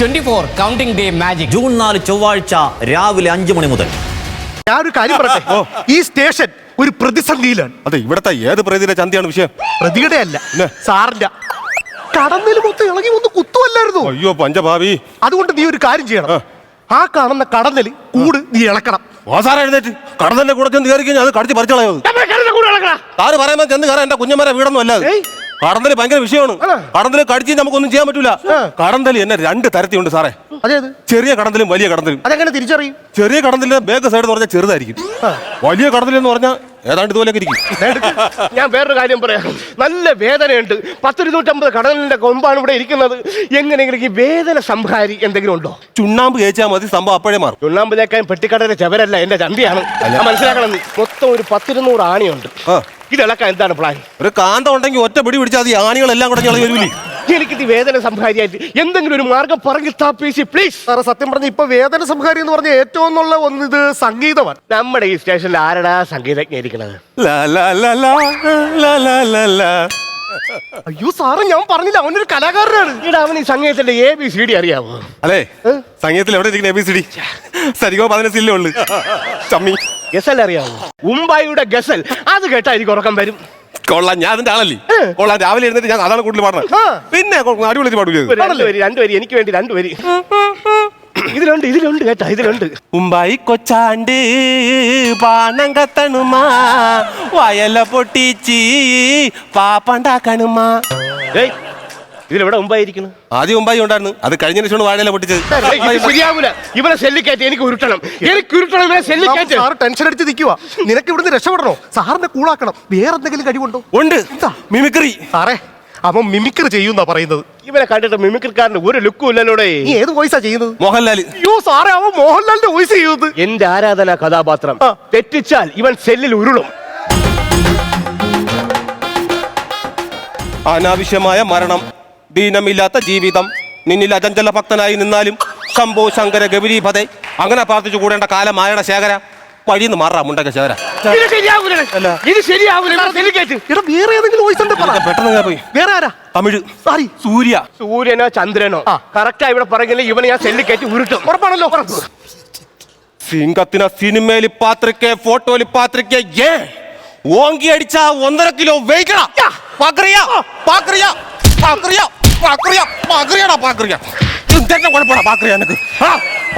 Twenty four counting day magic. June നാല് ചൊവ്വാഴ്ച രാവിലെ അഞ്ചു മണി മുതൽ. ഞാനൊരു കാര്യം പറയട്ടെ? ഈ സ്റ്റേഷൻ ഒരു പ്രതിസന്ധിയിലാണ്. അതെ ഇവിടത്തെ ഏത് പ്രതിയുടെ ചന്തയാണ് വിഷയം? പ്രതിയുടെ അല്ല സാറിന്റെ. കടന്നിൽ മൊത്തം ഇളകി ഒന്ന് കുത്തുമല്ലായിരുന്നു അയ്യോ പഞ്ചഭാവി. അതുകൊണ്ട് നീ ഒരു കാര്യം ചെയ്യണം. ആ. കാണുന്ന കടന്നൽ കൂട് നീ ഇളക്കണം. വാസാറ എഴുന്നേറ്റ്. കടന്നന്റെ കൂടെ ചെന്ന് കയറി കഴിഞ്ഞാൽ അത്. കടിച്ച് പറിച്ചളയത് താറ് പറയുമ്പോ ചെന്ന് കയറാൻ എന്റെ കുഞ്ഞമ്മരെ വീടൊന്നും അല്ലാതെ. കടന്തൽ ഭയങ്കര വിഷയമാണ്? കടന്തൽ കടിച്ച് നമുക്കൊന്നും ചെയ്യാൻ പറ്റൂല. കടന്തൽ എന്നെ രണ്ട് തരത്തിലുണ്ട് സാറേ. ചെറിയ കടന്തലും വലിയ കടന്തലും. അതെങ്ങനെ തിരിച്ചറിയും? ചെറിയ കടന്തലിന്റെ ബേക്ക് സൈഡ് എന്ന് പറഞ്ഞാൽ ചെറുതായിരിക്കും. വലിയ കടന്തൽ എന്ന് പറഞ്ഞാൽ ഏതാണ്ട് ഇതുപോലെയൊക്കെ ഇരിക്കും. ഞാൻ വേറൊരു കാര്യം പറയാം. നല്ല വേദനയുണ്ട്. പത്തിരുന്നൂറ്റമ്പത് കടലിന്റെ കൊമ്പാണ് ഇവിടെ ഇരിക്കുന്നത്. എങ്ങനെയെങ്കിലും ഈ വേദന സംഹാരി എന്തെങ്കിലും ഉണ്ടോ? ചുണ്ണാമ്പ് കേച്ചാൽ മതി സംഭവം അപ്പോഴേ മാറും. ചുണ്ണാമ്പ് തേക്കാൻ പെട്ടിക്കടയുടെ ചവരല്ല എന്റെ ചന്തിയാണ്. മനസ്സിലാക്കണം. മൊത്തം ഒരു പത്തിരുന്നൂറ് ആണിയുണ്ട്. ഇത് ഇളക്കാൻ എന്താണ് പ്ലാൻ ഒരു കാന്തം ഉണ്ടെങ്കിൽ ഒറ്റ പിടി പിടിച്ചാൽ അത് ആണികളെല്ലാം കൂടെ ഞങ്ങൾ എനിക്ക് എനിക്കിത് വേദന സംഹാരിയായിട്ട്. എന്തെങ്കിലും ഒരു മാർഗം പറഞ്ഞു താപ്പീസി പ്ലീസ് സാറേ സത്യം പറഞ്ഞ ഇപ്പൊ വേദന സംഹാരി എന്ന് പറഞ്ഞ ഏറ്റവും നല്ല ഒന്ന് ഇത് സംഗീതമാണ് നമ്മുടെ ഈ സ്റ്റേഷനിൽ ആരടാ സംഗീതജ്ഞ ഇരിക്കണത് ലാ, ലാ, ലാ, ലാ, ലാ, ലാ, ലാ, ലാ. അയ്യോ സാറ് ഞാൻ പറഞ്ഞില്ല. അവനൊരു കലാകാരനാണ്. ഇവിടെ അവൻ ഈ സംഗീതത്തിന്റെ എ ബി സി ഡി അറിയാവോ? അല്ലേ? സംഗീതത്തിൽ എവിടെ ഇരിക്കുന്ന എ ബി സി ഡി സരിഗോ പതിനഞ്ചില്ലേ ഉള്ളു. ചമ്മി. ഗസൽ അറിയാമോ ഉമ്പായിയുടെ ഗസൽ. അത് കേട്ടാ എനിക്ക് ഉറക്കം വരും. കൊള്ളാം ഞാൻ അതിന്റെ ആളല്ലേ? കൊള്ളാം രാവിലെ എഴുന്നേറ്റ് ഞാൻ അതാണ് കൂടുതൽ പാടുന്നത് ആ. പിന്നെ അടിപൊളി പാടൂലേ ഒരു രണ്ട് വരി രണ്ട് വരി എനിക്ക് വേണ്ടി രണ്ട് വരി. ഇതിലുണ്ട് ഇതിലുണ്ട് കേട്ടാ ഇതിലുണ്ട്. ഉമ്പായി കൊച്ചാണ്ട് പാനം കത്തണുമാ വയല പൊട്ടിച്ചി പാപ്പണ്ടാക്കണുമാ. ഏയ് ഇതിലെവിടെ മുമ്പായിരിക്കുന്നു ആദ്യം മുമ്പായി ഉണ്ടായിരുന്നു. അത് കഴിഞ്ഞ ശേഷമാണ് വാഴയില പൊട്ടിച്ചത്. ശരിയാവൂല. ഇവനെ സെല്ലിക്കയറ്റി എനിക്ക് ഉരുട്ടണം. എനിക്ക് ഉരുട്ടണം ഇവരെ സെല്ലിക്കയറ്റ് സാറ് ടെൻഷൻ അടിച്ച് നിൽക്കുക നിനക്ക് ഇവിടുന്ന് രക്ഷപ്പെടണോ? സാറിനെ കൂളാക്കണം. വേറെ എന്തെങ്കിലും കഴിവുണ്ടോ? ഉണ്ട്. മിമിക്രി സാറേ അവൻ മിമിക്രി ചെയ്യൂന്നാ പറയുന്നത്. ഇവരെ കണ്ടിട്ട് മിമിക്രിക്കാരന്റെ ഒരു ലുക്കും ഇല്ലല്ലോടെ. നീ ഏത് വോയിസാ ചെയ്യുന്നത്? മോഹൻലാൽ യോ സാറേ അവൻ മോഹൻലാലിന്റെ വോയിസ് ചെയ്യുന്നത്. എന്റെ ആരാധന കഥാപാത്രം. തെറ്റിച്ചാൽ ഇവൻ സെല്ലിൽ ഉരുളും. അനാവശ്യമായ മരണം. ദീനമില്ലാത്ത ജീവിതം. നിന്നിൽ അചഞ്ചല ഭക്തനായി നിന്നാലും ശംഭോ ശങ്കര ഗൗരീപതേ അങ്ങനെ പ്രാർത്ഥിച്ചു കൂടേണ്ട കാലമായണ ശേഖര? വഴിന്ന് മാറാ മുണ്ടൊക്കെ ശേഖര. വേറെ ഏതെങ്കിലും വോയിസ് ഉണ്ട് പറ. പെട്ടെന്ന് പോയി വേറെ ആരാ? തമിഴ്. സാരി. സൂര്യ. സൂര്യനോ ചന്ദ്രനോ. കറക്റ്റാ ഇവിടെ പറയുന്നില്ല. ഇവനെ ഞാൻ സെല്ലിക്കയറ്റി ഉരുട്ടും. ഉറപ്പാണല്ലോ. ഉറപ്പ് സിംഗത്തിന സിനിമയിൽ പാത്രിക്കെ ഫോട്ടോയിൽ പാത്രിക്കെ ഏ? ഓങ്കി അടിച്ച ഒന്നര കിലോ വെയിക്കണ പാക്രിയ പാക്രിയ പാക്രിയ പാക്രിയ പാക്രിയടാ പാക്രിയ? ഇതെന്നെ കുഴപ്പമാ പാക്രിയ എനക്ക്? ആ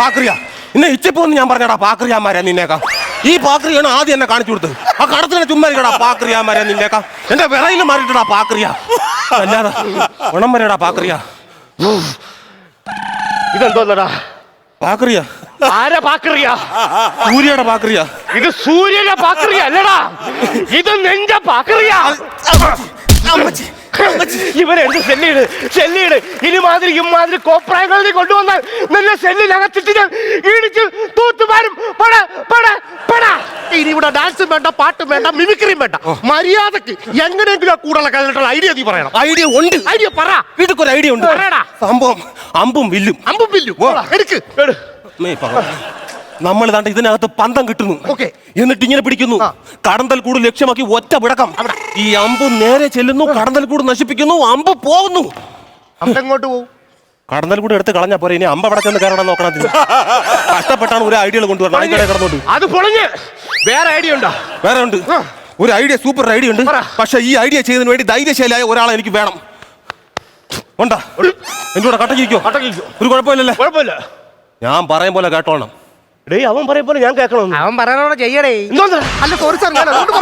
പാക്രിയ. ഇന്നെ ഇച്ചിപ്പോന്ന് ഞാൻ പറഞ്ഞടാ പാക്രിയാമാരാ നിന്നേക്കാം. ഈ പാക്രിയാണ് ആദ്യം എന്നെ കാണിച്ചു കൊടുത്തത്. ആ കടത്തിനെ ചുമ്മാരിക്കടാ പാക്രിയാമാരാ നിന്നേക്കാം. എന്റെ വിറയിൽ മാറിയിട്ടടാ പാക്രിയ. അല്ലാതെ ഗുണം വരെടാ പാക്രിയ. ഇതെന്തോന്നടാ? പാക്രിയ. ആരാ പാക്രിയ? സൂര്യയുടെ പാക്രിയ. ഇത് സൂര്യന്റെ പാക്രിയ അല്ലടാ. ഇത് നെഞ്ച പാക്രിയ. അമ്മച്ചി. ഇവരെടുത്ത് സെല്ലിട് സെല്ലിട് ഇനി മാതിരി ഇമാതിരി കോപ്രായങ്ങൾ നീ കൊണ്ടുവന്നാൽ നല്ല സെല്ലിനകത്തിട്ട് ഞാൻ ഇടിച്ച് തൂത്തുമാരും പട പട പട. ഇനി ഇവിടെ ഡാൻസും വേണ്ട പാട്ടും വേണ്ട മിമിക്രിയും വേണ്ട. മര്യാദയ്ക്ക് എങ്ങനെയെങ്കിലും ആ കൂടുതൽ കഴിഞ്ഞിട്ടുള്ള ഐഡിയ നീ പറയണം. ഐഡിയ ഉണ്ട്. ഐഡിയ പറ. വീട്ടിൽ ഒരു ഐഡിയ ഉണ്ട്. പറയടാ. സംഭവം അമ്പും വില്ലും. അമ്പും വില്ലും. എടുക്ക്. എട്. നമ്മൾ ദാണ്ട് ഇതിനകത്ത് പന്തം കിട്ടുന്നു. ഓക്കേ. എന്നിട്ട് ഇങ്ങനെ പിടിക്കുന്നു. കടന്തൽ കൂട് ലക്ഷ്യമാക്കി ഒറ്റ വിടക്കം. ഈ അമ്പ് നേരെ ചെല്ലുന്നു കടന്തൽ കൂട് നശിപ്പിക്കുന്നു അമ്പ് പോകുന്നു. അമ്പെങ്ങോട്ട് പോകും കടന്നൽ കൂടി എടുത്ത് കളഞ്ഞാ പോരെ ഇനി അമ്പ അവിടെ ചെന്ന് കയറണം നോക്കണം കഷ്ടപ്പെട്ടാണ് ഒരു ഐഡിയകൾ കൊണ്ടുവരണം അത് പൊളിഞ്ഞ്. വേറെ ഐഡിയ ഉണ്ടോ? വേറെ ഉണ്ട്. ഒരു ഐഡിയ സൂപ്പർ ഐഡിയ ഉണ്ട്. പക്ഷെ ഈ ഐഡിയ ചെയ്തതിന് വേണ്ടി ധൈര്യശാലിയായ ഒരാളെ എനിക്ക് വേണം. ഉണ്ടാ? എന്റെ കൂടെ കട്ടക്കിരിക്കോ. ഒരു കുഴപ്പമില്ലല്ലേ? കുഴപ്പമില്ല. ഞാൻ പറയും പോലെ കേട്ടോണം ഡേയ് അവൻ പറയ ഞാൻ കേൾക്കണം അവൻ പറയണോടെ ചെയ്യടേ. അല്ല സോറി സാർ ഞാൻ അതുകൊണ്ട്